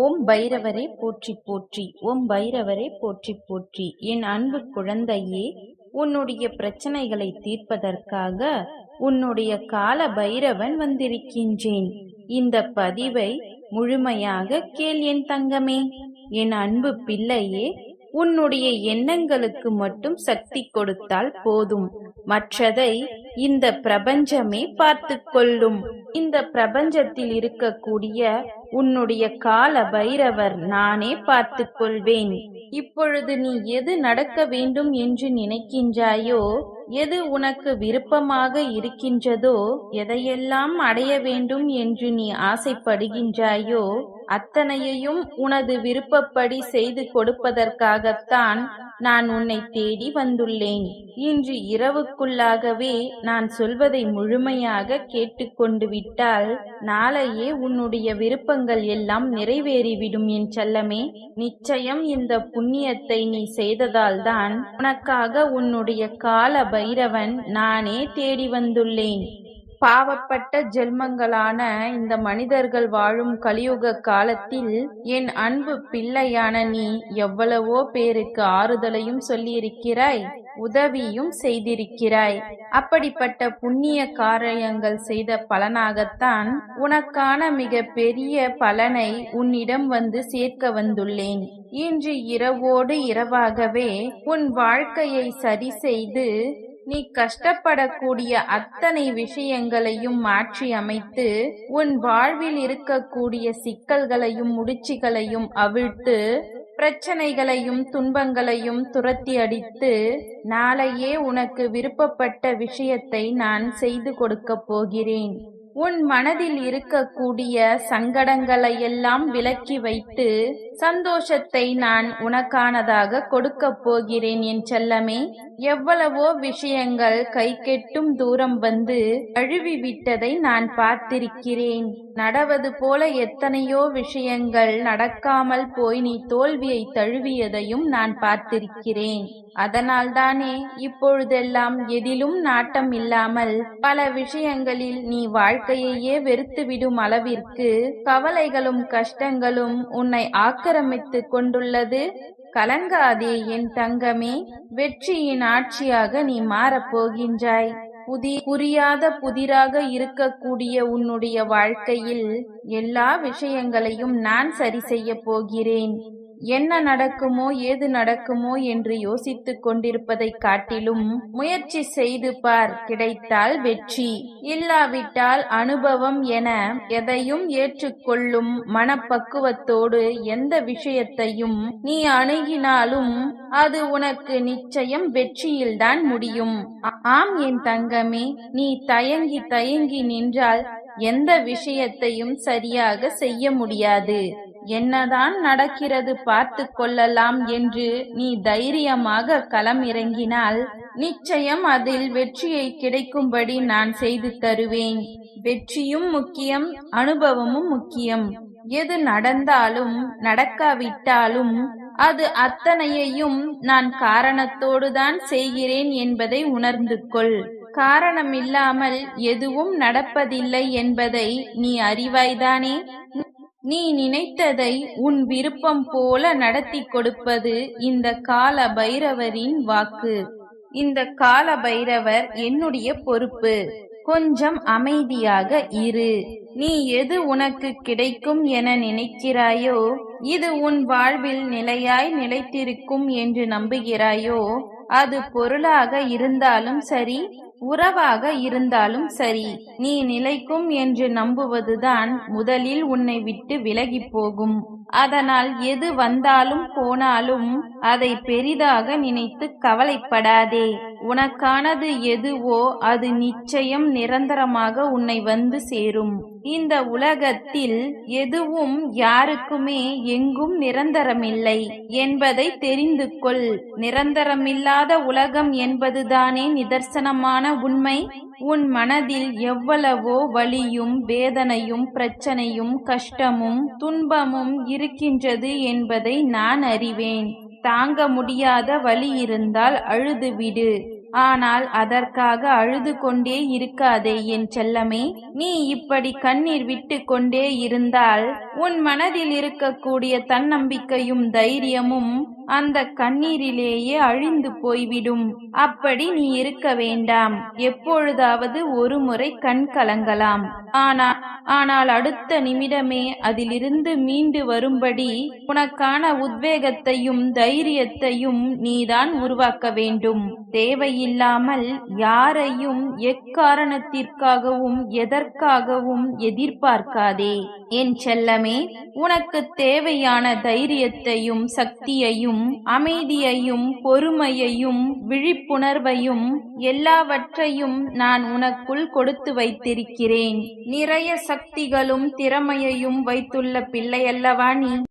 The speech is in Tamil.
ஓம் பைரவரே போற்றி போற்றி ஓம் பைரவரே போற்றி போற்றி. என் அன்பு குழந்தையே உன்னுடைய பிரச்சனைகளை தீர்ப்பதற்காக உன்னுடைய கால பைரவன் வந்திருக்கின்றேன். இந்த பதிவை முழுமையாக கேள் என் தங்கமே. என் அன்பு பிள்ளையே உன்னுடைய எண்ணங்களுக்கு மட்டும் சக்தி கொடுத்தால் போதும். மற்றதை இந்த பிரபஞ்சமே பார்த்து கொள்ளும் இந்த பிரபஞ்சத்தில் இருக்கக்கூடிய உன்னுடைய கால பைரவர் நானே பார்த்து கொள்வேன் இப்பொழுது நீ எது நடக்க வேண்டும் என்று நினைக்கின்றாயோ எது உனக்கு விருப்பமாக இருக்கின்றதோ எதையெல்லாம் அடைய வேண்டும் என்று நீ ஆசைப்படுகின்றாயோ அத்தனையையும் உனது விருப்பப்படி செய்து கொடுப்பதற்காகத்தான் நான் உன்னை தேடி வந்துள்ளேன். இன்று இரவுக்குள்ளாகவே நான் சொல்வதை முழுமையாக கேட்டுக்கொண்டு விட்டால் நாளையே உன்னுடைய விருப்பங்கள் எல்லாம் நிறைவேறிவிடும் என் செல்லமே. நிச்சயம் இந்த புண்ணியத்தை நீ செய்ததால்தான் உனக்காக உன்னுடைய கால பைரவன் நானே தேடி வந்துள்ளேன். பாவப்பட்ட ஜென்மங்களான இந்த மனிதர்கள் வாழும் கலியுக காலத்தில் என் அன்பு பிள்ளையான நீ எவ்வளவோ பேருக்கு ஆறுதலையும் சொல்லியிருக்கிறாய் உதவியும் செய்திருக்கிறாய். அப்படிப்பட்ட புண்ணிய காரியங்கள் செய்த பலனாகத்தான் உனக்கான மிக பெரிய பலனை உன்னிடம் வந்து சேர்க்க வந்துள்ளேன். இன்று இரவோடு இரவாகவே உன் வாழ்க்கையை சரி செய்து நீ கஷ்டப்படக்கூடிய அத்தனை விஷயங்களையும் மாற்றி அமைத்து உன் வாழ்வில் இருக்கக்கூடிய சிக்கல்களையும் முடிச்சுகளையும் அவிழ்த்து பிரச்சனைகளையும் துன்பங்களையும் துரத்தி அடித்து நாளையே உனக்கு விருப்பப்பட்ட விஷயத்தை நான் செய்து கொடுக்கப் போகிறேன். உன் மனதில் இருக்கக்கூடிய சங்கடங்களை எல்லாம் விலக்கி வைத்து சந்தோஷத்தை நான் உனக்கானதாக கொடுக்கப் போகிறேன் என் செல்லமே. எவ்வளவோ விஷயங்கள் கை கெட்டும் தூரம் வந்து அழுவி விட்டதை நான் பார்த்திருக்கிறேன். நடவது போல எத்தனையோ விஷயங்கள் நடக்காமல் போய் நீ தோல்வியை தழுவியதையும் நான் பார்த்திருக்கிறேன். அதனால்தானே இப்பொழுதெல்லாம் எதிலும் நாட்டம் இல்லாமல் பல விஷயங்களில் நீ வாழ்க்கையையே வெறுத்துவிடும் அளவிற்கு கவலைகளும் கஷ்டங்களும் உன்னை ஆக்கிரமித்து கொண்டுள்ளது. கலங்காதே என் தங்கமே வெற்றியின் ஆட்சியாக நீ மாறப்போகின்றாய் புதி புரியாத புதிராக இருக்கக்கூடிய உன்னுடைய வாழ்க்கையில் எல்லா விஷயங்களையும் நான் சரி செய்ய போகிறேன். என்ன நடக்குமோ ஏது நடக்குமோ என்று யோசித்துக் கொண்டிருப்பதை காட்டிலும் முயற்சி செய்து பார் கிடைத்தால் வெற்றி. இல்லாவிட்டால் அனுபவம் என எதையும் ஏற்றுக்கொள்ளும் மனப்பக்குவத்தோடு எந்த விஷயத்தையும் நீ அணுகினாலும் அது உனக்கு நிச்சயம் வெற்றியில்தான் முடியும். ஆம் என் தங்கமே நீ தயங்கி தயங்கி நின்றால் எந்த விஷயத்தையும் சரியாக செய்ய முடியாது. என்னதான் நடக்கிறது பார்த்து கொள்ளலாம் என்று நீ தைரியமாக களம் இறங்கினால் நிச்சயம் அதில் வெற்றியை கிடைக்கும்படி நான் செய்து தருவேன். வெற்றியும் முக்கியம் அனுபவமும் முக்கியம். எது நடந்தாலும் நடக்காவிட்டாலும் அது அத்தனையையும் நான் காரணத்தோடு தான் செய்கிறேன் என்பதை உணர்ந்து கொள். காரணமில்லாமல் எதுவும் நடப்பதில்லை என்பதை நீ அறிவாய்தானே? நீ நினைத்ததை உன் விருப்பம் போல நடத்தி கொடுப்பது இந்த கால பைரவரின் வாக்கு. இந்த கால பைரவர் என்னுடைய பொறுப்பு. கொஞ்சம் அமைதியாக இரு. நீ எது உனக்கு கிடைக்கும் என நினைக்கிறாயோ இது உன் வாழ்வில் நிலையாய் நிலைத்திருக்கும் என்று நம்புகிறாயோ அது பொருளாக இருந்தாலும் சரி உறவாக இருந்தாலும் சரி நீ நிலைக்கும் என்று நம்புவதுதான் முதலில் உன்னை விட்டு விலகி போகும். அதனால் எது வந்தாலும் போனாலும் அதை பெரிதாக நினைத்து கவலைப்படாதே. உனக்கானது எதுவோ அது நிச்சயம் நிரந்தரமாக உன்னை வந்து சேரும். இந்த உலகத்தில் எதுவும் யாருக்குமே எங்கும் நிரந்தரமில்லை என்பதை தெரிந்து கொள் நிரந்தரமில்லாத உலகம் என்பதுதானே நிதர்சனமான உண்மை உன் மனதில் எவ்வளவோ வலியும் வேதனையும் பிரச்சனையும் கஷ்டமும் துன்பமும் இருக்கின்றது என்பதை நான் அறிவேன். தாங்க முடியாத வலி இருந்தால் அழுதுவிடு. ஆனால் அதற்காக அழுது கொண்டே இருக்காதே என் செல்லமே. நீ இப்படி கண்ணீர் விட்டு கொண்டே இருந்தால் உன் மனதில் இருக்கக்கூடிய தன்னம்பிக்கையும் தைரியமும் அந்த கண்ணீரிலேயே அழிந்து போய்விடும். அப்படி நீ இருக்க வேண்டாம். எப்பொழுதாவது ஒரு முறை கண் கலங்கலாம். ஆனா ஆனால் அடுத்த நிமிடமே அதிலிருந்து மீண்டு வரும்படி உனக்கான உத்வேகத்தையும் தைரியத்தையும் நீதான் உருவாக்க வேண்டும். தேவையில்லாமல் யாரையும் எக்காரணத்திற்காகவும் எதற்காகவும் எதிர்பார்க்காதே. என் செல்லம் உனக்கு தேவையான தைரியத்தையும் சக்தியையும் அமைதியையும் பொறுமையையும் விழிப்புணர்வையும் எல்லாவற்றையும் நான் உனக்குள் கொடுத்து வைத்திருக்கிறேன். நிறைய சக்திகளும் திறமையையும் வைத்துள்ள பிள்ளையல்லவா நீ?